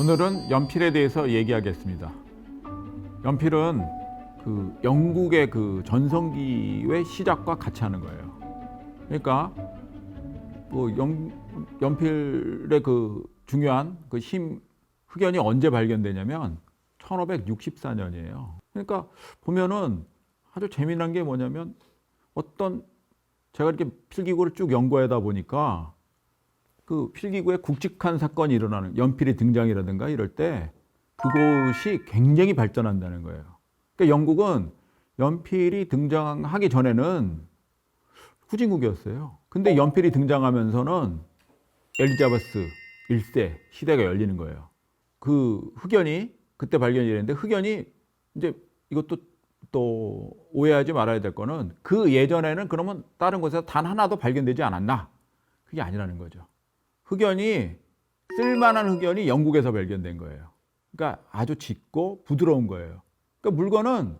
오늘은 연필에 대해서 얘기하겠습니다. 연필은 그 영국의 그 전성기의 시작과 같이 하는 거예요. 그러니까 뭐 연, 연필의 그 중요한 그 힘 흑연이 언제 발견되냐면 1564년이에요. 그러니까 보면은 아주 재미난 게 뭐냐면 어떤 제가 이렇게 필기구를 쭉 연구하다 보니까 그 필기구에 굵직한 사건이 일어나는 연필이 등장이라든가 이럴 때 그것이 굉장히 발전한다는 거예요. 그러니까 영국은 연필이 등장하기 전에는 후진국이었어요. 근데 연필이 등장하면서는 엘리자베스 1세 시대가 열리는 거예요. 그 흑연이 그때 발견이 됐는데 흑연이 이제 이것도 또 오해하지 말아야 될 거는 그 예전에는 그러면 다른 곳에서 단 하나도 발견되지 않았나? 그게 아니라는 거죠. 흑연이 쓸만한 흑연이 영국에서 발견된 거예요. 그러니까 아주 짙고 부드러운 거예요. 그러니까 물건은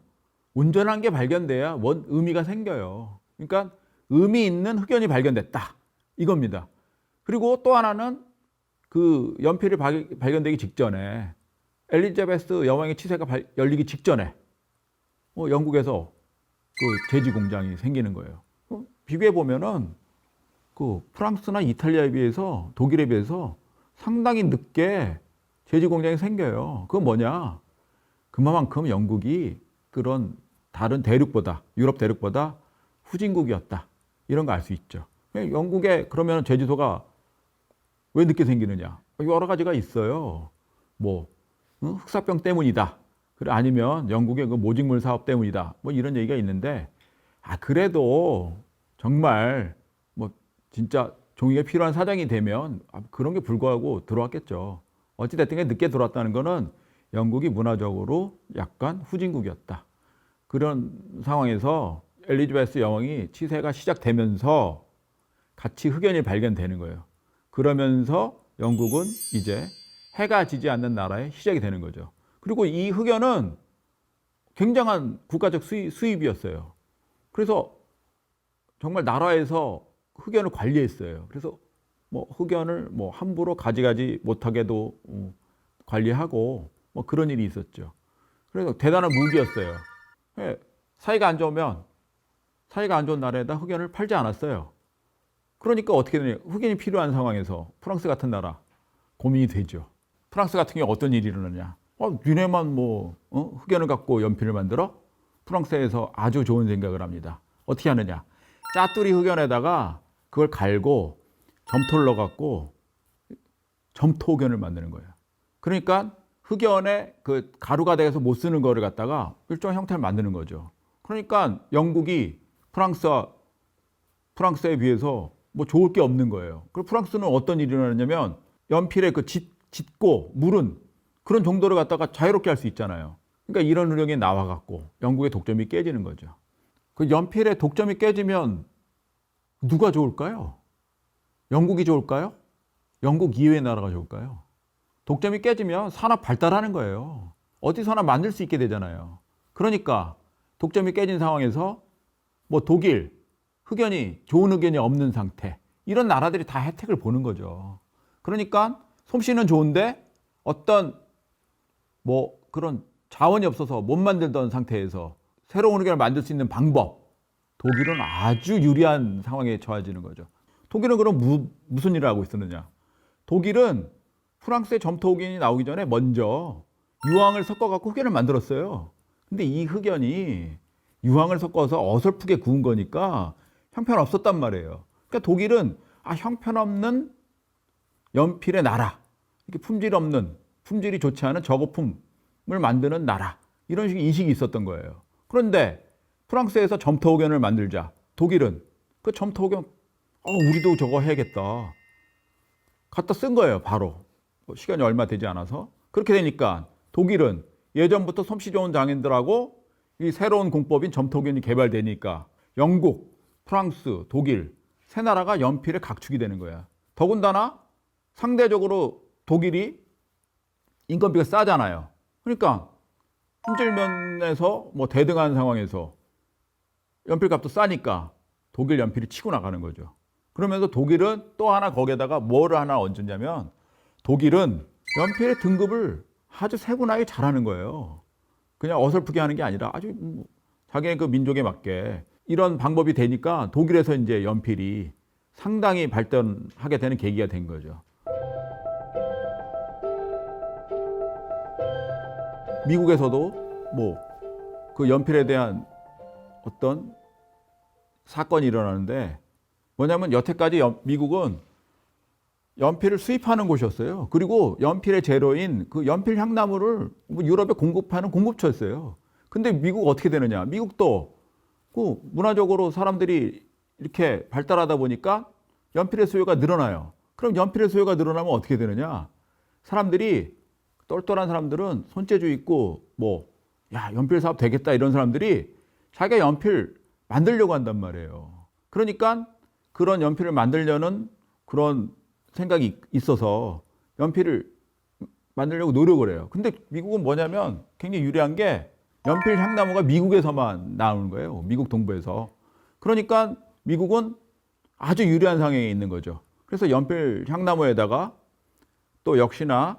온전한 게 발견돼야 원 의미가 생겨요. 그러니까 의미 있는 흑연이 발견됐다. 이겁니다. 그리고 또 하나는 그 연필이 발- 발견되기 직전에 엘리자베스 여왕의 치세가 발- 열리기 직전에 어, 영국에서 그 제지 공장이 생기는 거예요. 어, 비교해 보면은 그 프랑스나 이탈리아에 비해서 독일에 비해서 상당히 늦게 제지 공장이 생겨요. 그건 뭐냐? 그만큼 영국이 그런 다른 대륙보다 유럽 대륙보다 후진국이었다. 이런 거 알 수 있죠. 영국에 그러면 제지소가 왜 늦게 생기느냐? 여러 가지가 있어요. 뭐 응? 흑사병 때문이다. 그래 아니면 영국의 그 모직물 사업 때문이다. 뭐 이런 얘기가 있는데 아 그래도 정말 뭐 진짜 종이가 필요한 사정이 되면 아, 그런 게 불구하고 들어왔겠죠. 어찌 됐든 게 늦게 들어왔다는 거는 영국이 문화적으로 약간 후진국이었다. 그런 상황에서 엘리자베스 여왕이 치세가 시작되면서 같이 흑연이 발견되는 거예요. 그러면서 영국은 이제 해가 지지 않는 나라의 시작이 되는 거죠. 그리고 이 흑연은 굉장한 국가적 수입, 수입이었어요. 그래서 정말 나라에서 흑연을 관리했어요. 그래서 뭐 흑연을 뭐 함부로 가져가지 못하게도 어, 관리하고 뭐 그런 일이 있었죠. 그래서 대단한 무기였어요. 예, 사이가 안 좋으면 사이가 안 좋은 나라에다 흑연을 팔지 않았어요. 그러니까 어떻게 되냐. 흑연이 필요한 상황에서 프랑스 같은 나라 고민이 되죠. 프랑스 같은 경우 어떤 일이 일어나냐. 어, 니네만 뭐 어? 흑연을 갖고 연필을 만들어? 프랑스에서 아주 좋은 생각을 합니다. 어떻게 하느냐. 짜투리 흑연에다가 그걸 갈고 점토를 넣어갖고 점토 흑연을 만드는 거예요. 그러니까 흑연에 그 가루가 돼서 못 쓰는 거를 갖다가 일종의 형태를 만드는 거죠. 그러니까 영국이 프랑스와 프랑스에 비해서 뭐 좋을 게 없는 거예요. 그리고 프랑스는 어떤 일이 일어나냐면 연필에 그 짙, 짙고 물은 그런 정도를 갖다가 자유롭게 할 수 있잖아요. 그러니까 이런 흐름이 나와갖고 영국의 독점이 깨지는 거죠. 그 연필의 독점이 깨지면 누가 좋을까요? 영국이 좋을까요? 영국 이외의 나라가 좋을까요? 독점이 깨지면 산업 발달하는 거예요. 어디서나 만들 수 있게 되잖아요. 그러니까 독점이 깨진 상황에서 뭐 독일, 흑연이 좋은 흑연이 없는 상태 이런 나라들이 다 혜택을 보는 거죠. 그러니까 솜씨는 좋은데 어떤 뭐 그런 자원이 없어서 못 만들던 상태에서 새로운 흑연을 만들 수 있는 방법 독일은 아주 유리한 상황에 처해지는 거죠. 독일은 그럼 무, 무슨 일을 하고 있었느냐? 독일은 프랑스의 점토 흑연이 나오기 전에 먼저 유황을 섞어 갖고 흑연을 만들었어요. 근데 이 흑연이 유황을 섞어서 어설프게 구운 거니까 형편없었단 말이에요. 그러니까 독일은 아 형편없는 연필의 나라, 이렇게 품질 없는 품질이 좋지 않은 저고품을 만드는 나라 이런 식의 인식이 있었던 거예요. 그런데 프랑스에서 점토 흑연을 만들자 독일은 그 점토 흑연 어, 우리도 저거 해야겠다. 갖다 쓴 거예요, 바로. 뭐 시간이 얼마 되지 않아서. 그렇게 되니까 독일은 예전부터 솜씨 좋은 장인들하고 이 새로운 공법인 점토견이 개발되니까 영국, 프랑스, 독일 세 나라가 연필의 각축이 되는 거야. 더군다나 상대적으로 독일이 인건비가 싸잖아요. 그러니까 품질 면에서 뭐 대등한 상황에서 연필값도 싸니까 독일 연필이 치고 나가는 거죠. 그러면서 독일은 또 하나 거기에다가 뭐를 하나 얹었냐면 독일은 연필의 등급을 아주 세분하게 잘하는 거예요. 그냥 어설프게 하는 게 아니라 아주 뭐 자기네 그 민족에 맞게 이런 방법이 되니까 독일에서 이제 연필이 상당히 발전하게 되는 계기가 된 거죠. 미국에서도 뭐 그 연필에 대한 어떤 사건이 일어나는데 뭐냐면 여태까지 연- 미국은 연필을 수입하는 곳이었어요. 그리고 연필의 재료인 그 연필 향나무를 뭐 유럽에 공급하는 공급처였어요. 근데 미국 어떻게 되느냐? 미국도 그 문화적으로 사람들이 이렇게 발달하다 보니까 연필의 수요가 늘어나요. 그럼 연필의 수요가 늘어나면 어떻게 되느냐? 사람들이 똘똘한 사람들은 손재주 있고 뭐 야, 연필 사업 되겠다 이런 사람들이 자기가 연필 만들려고 한단 말이에요. 그러니까 그런 연필을 만들려는 그런 생각이 있어서 연필을 만들려고 노력을 해요. 근데 미국은 뭐냐면 굉장히 유리한 게 연필 향나무가 미국에서만 나오는 거예요. 미국 동부에서. 그러니까 미국은 아주 유리한 상황에 있는 거죠. 그래서 연필 향나무에다가 또 역시나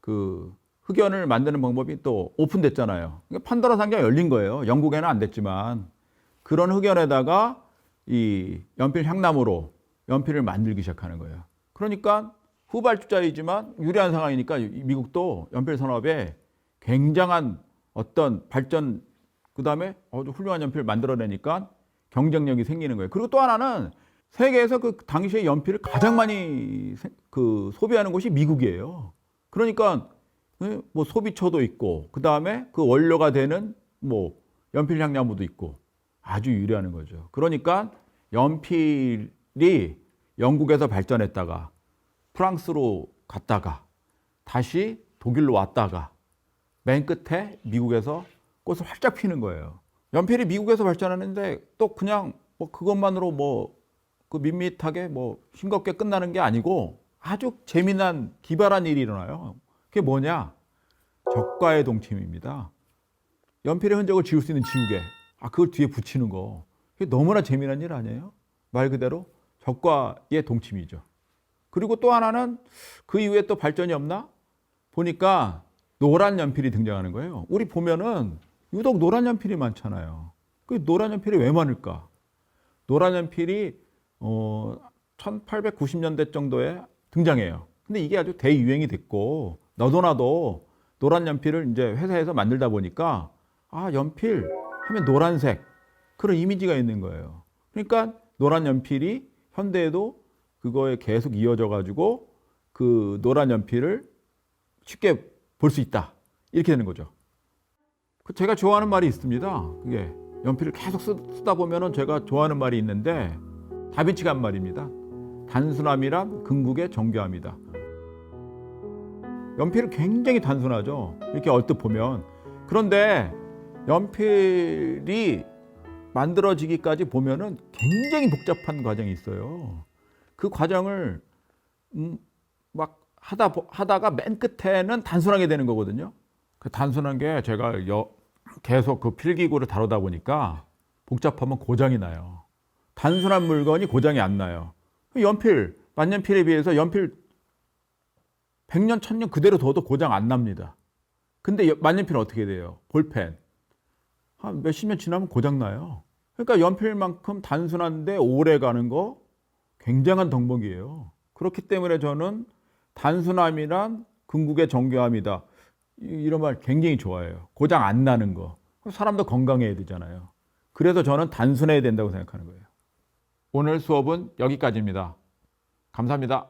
그 흑연을 만드는 방법이 또 오픈됐잖아요. 그러니까 판도라 상자가 열린 거예요. 영국에는 안 됐지만 그런 흑연에다가 이 연필 향나무로 연필을 만들기 시작하는 거예요. 그러니까 후발주자이지만 유리한 상황이니까 이 미국도 연필 산업에 굉장한 어떤 발전 그다음에 아주 훌륭한 연필을 만들어내니까 경쟁력이 생기는 거예요. 그리고 또 하나는 세계에서 그 당시에 연필을 가장 많이 세- 그 소비하는 곳이 미국이에요. 그러니까 예, 뭐 소비처도 있고 그 다음에 그 원료가 되는 뭐 연필 향나무도 있고 아주 유리하는 거죠. 그러니까 연필이 영국에서 발전했다가 프랑스로 갔다가 다시 독일로 왔다가 맨 끝에 미국에서 꽃을 활짝 피는 거예요. 연필이 미국에서 발전하는데 또 그냥 뭐 그것만으로 뭐 그 밋밋하게 뭐 싱겁게 끝나는 게 아니고 아주 재미난 기발한 일이 일어나요. 그게 뭐냐? 적과의 동침입니다. 연필의 흔적을 지울 수 있는 지우개. 아, 그걸 뒤에 붙이는 거. 그게 너무나 재미난 일 아니에요? 말 그대로 적과의 동침이죠. 그리고 또 하나는 그 이후에 또 발전이 없나? 보니까 노란 연필이 등장하는 거예요. 우리 보면은 유독 노란 연필이 많잖아요. 그 노란 연필이 왜 많을까? 노란 연필이 어 1890년대 정도에 등장해요. 근데 이게 아주 대유행이 됐고 너도 나도 노란 연필을 이제 회사에서 만들다 보니까 아 연필 하면 노란색 그런 이미지가 있는 거예요. 그러니까 노란 연필이 현대에도 그거에 계속 이어져 가지고 그 노란 연필을 쉽게 볼 수 있다 이렇게 되는 거죠. 그 제가 좋아하는 말이 있습니다. 그게 연필을 계속 쓰- 쓰다 보면은 제가 좋아하는 말이 있는데 다빈치가 한 말입니다. 단순함이란 궁극의 정교함이다. 연필은 굉장히 단순하죠. 이렇게 얼뜻 보면. 그런데 연필이 만들어지기까지 보면은 굉장히 복잡한 과정이 있어요. 그 과정을 음, 막 하다 보- 하다가 맨 끝에는 단순하게 되는 거거든요. 그 단순한 게 제가 여- 계속 그 필기구를 다루다 보니까 복잡하면 고장이 나요. 단순한 물건이 고장이 안 나요. 연필, 만년필에 비해서 연필 100년, 1000년 그대로 둬도 고장 안 납니다. 근데 여- 만년필은 어떻게 돼요? 볼펜. 한 몇십 년 지나면 고장 나요. 그러니까 연필만큼 단순한데 오래 가는 거 굉장한 덕목이에요. 그렇기 때문에 저는 단순함이란 궁극의 정교함이다. 이- 이런 말 굉장히 좋아해요. 고장 안 나는 거. 사람도 건강해야 되잖아요. 그래서 저는 단순해야 된다고 생각하는 거예요. 오늘 수업은 여기까지입니다. 감사합니다.